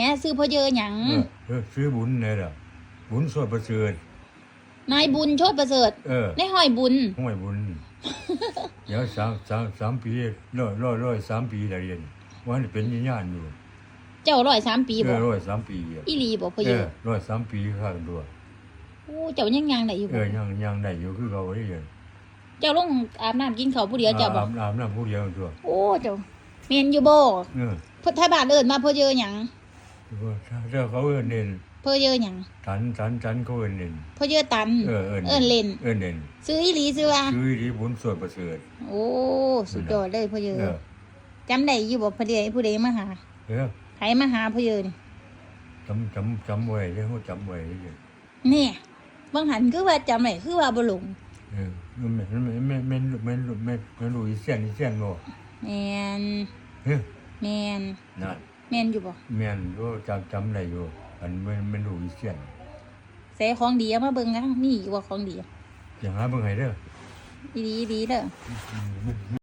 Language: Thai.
แหมซื้อพ่อเยอะหยังเออเออซื้อบุญเนี่ยล่ะบุญสวดประเสริฐนายบุญโชดประเสริฐเออในห้อยบุญ ห้วยบุญ เดี๋ยวสามสามสามปีร้อยร้อยร้อยสามปีได้เรียนวันเป็นญาณอยู่เจ้าร้อยสามปีเอบ่อร้อยสามปีอะอีหลีบ่พ่อเอเยออะร้อยสามปีข้างตัวโอ้เจ้ายังยังได้อยู่เอบ่อยังยังได้อยู่คือเขาได้เรียนเจ้าลงอาบน้ำกินข้าวผู้เดียวเจ้าบ่อาบอาบน้ำผู้เดียวตัวโอ้เจ้าเมนอยู่บ่เออพุทธบาทเอิ้นมาพ่อเยอะหยัง เจ้าเขาเอื้นเด่นเพื่อเยอะอย่างตันตันตันเขาเอื่อนเล่นเพื่อเยอะตัน เออเอื่อนเล่นเอื่อนเล่นซื้ออีหลีซื้อว่าซื้ออีหลีบุญส่วนประเสริฐโอ้สุดยอดเลยเพื่อเยอะจำได้ยี่บอกพเดีผู้ใดมาหาเออใครมาหาเพื่อเยอะนี่จำจำจำไว้เนี่เขาจำไว้เนี่ยนี่บางหันคือว่าจำไหนคือว่าบหลงเออไม่ไม่ไม่ไม่ไม่ไม่ไม่รู้อีเสียนอีเสียนบ่แมนแมนนั่น แมนอยู่บ่แม่นก็จำจำได้อยู่อันไม่ไม่รู้อีเสียนใส่ของดีเอามาเบิ่งกันนี่อยู่ว่าของดีอย่างหาเบิ่งให้เด้อดีดีๆเด้อ